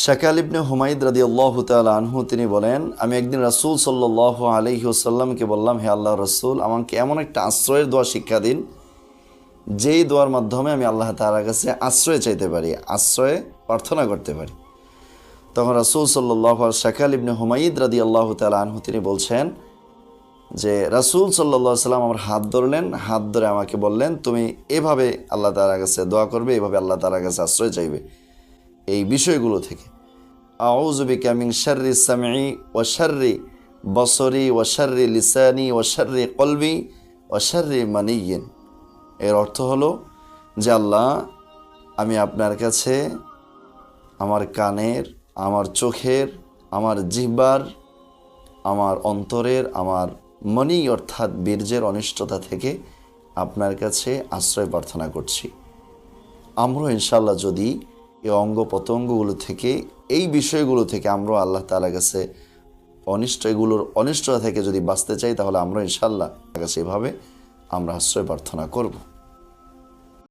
শাকাল ইবনে হুমাইদ রাদি আল্লাহ আনহু, তিনি বলেন, আমি একদিন রাসূল সাল্লাহ আলহি ওসাল্লামকে বললাম, হে আল্লাহ রসুল, আমাকে এমন একটা আশ্রয়ের দোয়া শিক্ষা দিন, যেই দোয়ার মাধ্যমে আমি আল্লাহ তালার কাছে আশ্রয় চাইতে পারি, আশ্রয়ে প্রার্থনা করতে পারি। তখন রাসূল সাল্লাহ শাকাল ইবনে হুমাইদ রাদি আল্লাহ তালা আনহু, তিনি বলছেন যে, রাসূল সাল্লাহ সাল্লাম আমার হাত ধরলেন, হাত ধরে আমাকে বললেন, তুমি এভাবে আল্লাহ তালার কাছে দোয়া করবে, এভাবে আল্লাহ তালার কাছে আশ্রয় চাইবে। এই বিষয়গুলো থেকে। আউজুবিকা মিন শাররি সামি ও শাররি বসরি ও শাররি লিসানি ও শাররি কলবি ও শাররি মানিয়েন এর অর্থ হলো যে আল্লাহ, আমি আপনার কাছে আমার কানের, আমার চোখের, আমার জিহ্বার, আমার অন্তরের, আমার মনি অর্থাৎ বীর্যের অনিষ্টতা থেকে আপনার কাছে আশ্রয় প্রার্থনা করছি। আমরা ইনশাল্লাহ যদি এই অঙ্গ প্রত্যঙ্গগুলো থেকে, এই বিষয়গুলো থেকে আমরা আল্লাহ তালার কাছে অনিষ্ট, এগুলোর অনিষ্টতা থেকে যদি বাঁচতে চাই, তাহলে আমরা ইনশাল্লাহ কাছে এভাবে আমরা আশ্রয় প্রার্থনা করব।